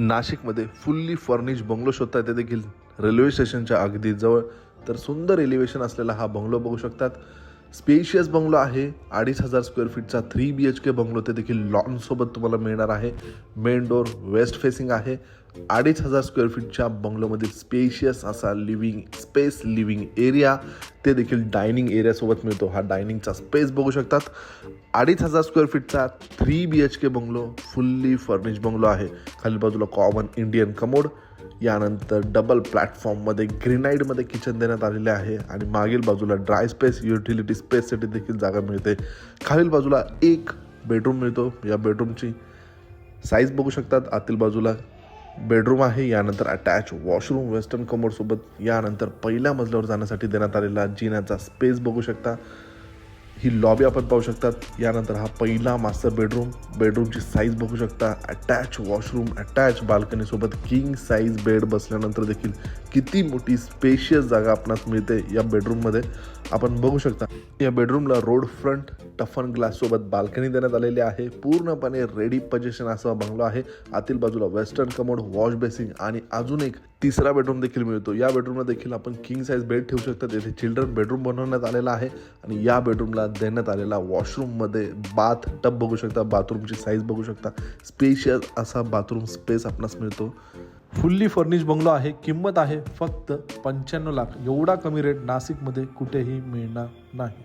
नाशिकमध्ये fully furnish bungalow शोधतात ते देखील. रेल्वे स्टेशनच्या अगदी जवळ तर सुंदर एलिव्हेशन असलेला हा बंगलो बघू शकतात. स्पेशियस बंगलो आहे. अडीच हजार square फीटचा three B H K bungalow ते देखील लॉनसोबत तुम्हाला मिळणार आहे. मेन डोर वेस्ट फेसिंग आहे. अडीच हजार स्क्वेअर फीटच्या बंगलोमध्ये स्पेशियस असा लिव्हिंग स्पेस लिव्हिंग एरिया ते देखील डायनिंग एरियासोबत मिळतो. हा डायनिंगचा स्पेस बघू शकतात. अडीच हजार square फीटचा three B H K bungalow fully furnish bungalow आहे. खाली बाजूला कॉमन इंडियन कमोड यानंतर डबल प्लॅटफॉर्ममध्ये ग्रेनाईडमध्ये किचन देण्यात आलेले आहे आणि मागील बाजूला ड्राय स्पेस युटिलिटी स्पेससाठी देखील जागा मिळते. खालील बाजूला एक बेडरूम मिळतो. या बेडरूमची साईज बघू शकतात. आतील बाजूला बेडरूम आहे. यानंतर अटॅच वॉशरूम वेस्टर्न कमोडसोबत यानंतर पहिल्या मजल्यावर जाण्यासाठी देण्यात आलेला जिन्याचा स्पेस बघू शकता. ही लॉबी आपण पाहू शकतात. यानंतर हा पहिला मास्टर बेडरूम बेडरूमची साईज बघू शकता. अटॅच वॉशरूम अटॅच बाल्कनीसोबत किंग साईज बेड बसल्यानंतर देखील किती मोठी स्पेशियस जागा आपणास मिळते या बेडरूममध्ये आपण बघू शकता या बेडरूमला रोड फ्रंट टफन ग्लाससोबत बाल्कनी देण्यात आलेली आहे. पूर्णपणे रेडी पजेशन असा बंगलो आहे. आतील बाजूला वेस्टर्न कमोड वॉश बेसिंग आणि अजून एक तिसरा बेडरूम देखील मिळतो. या बेडरूमला देखील आपण किंग साईज बेड ठेवू शकता. येथे चिल्ड्रन बेडरूम बनवण्यात आलेला आहे. आणि या बेडरूमला देण्यात आलेला वॉशरूममध्ये बाथ टब बघू शकता. बाथरूम बाथरूमची साईज बघू शकता. स्पेशियस असा बाथरूम स्पेस आपणास मिळतो. फुल्ली फर्निश बंगलो आहे किंमत आहे फक्त पंच्याण्णव लाख. एवढा कमी रेट नाशिकमध्ये कुठेही मिळणार नाही.